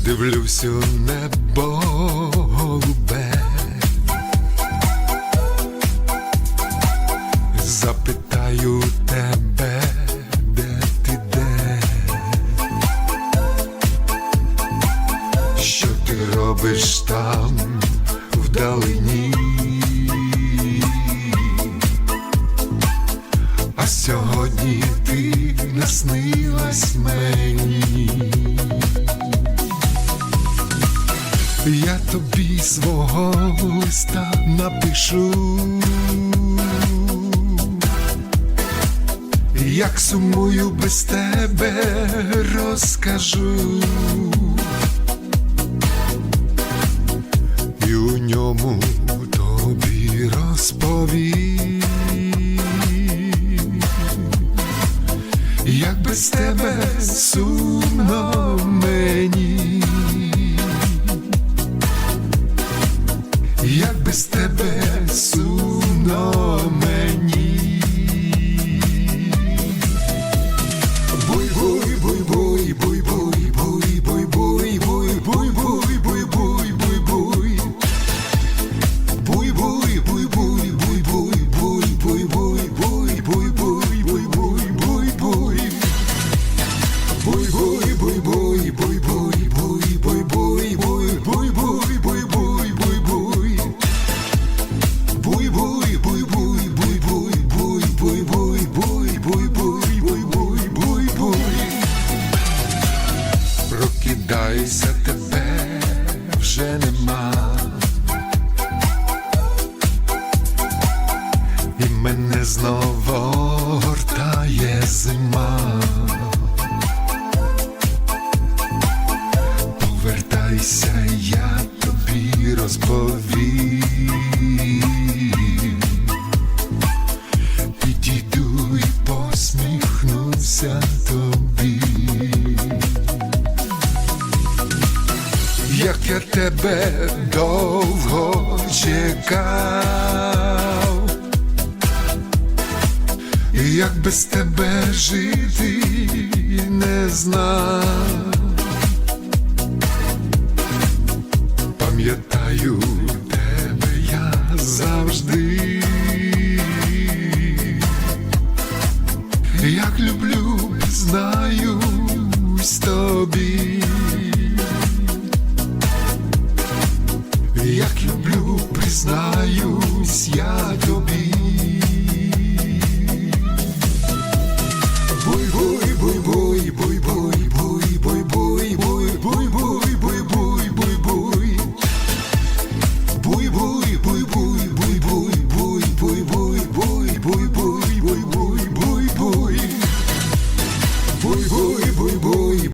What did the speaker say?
Дивлюсь у небо голубе, запитаю тебе, де ти де, що ти робиш там вдалині? А сьогодні ти наснилась тобі свого листа напишу, як сумую без тебе, розкажу. І у ньому тобі розповім, як без тебе сумно тебе сумно мені. Прокидайся, тебе вже нема. І мене знову гортає зима. Повертайся, я тобі розповім. Як я тебе довго чекав, як без тебе жити не знав. Пам'ятаю тебе я завжди, як люблю, знаюсь тобі, як люблю, признаюсь я тобі.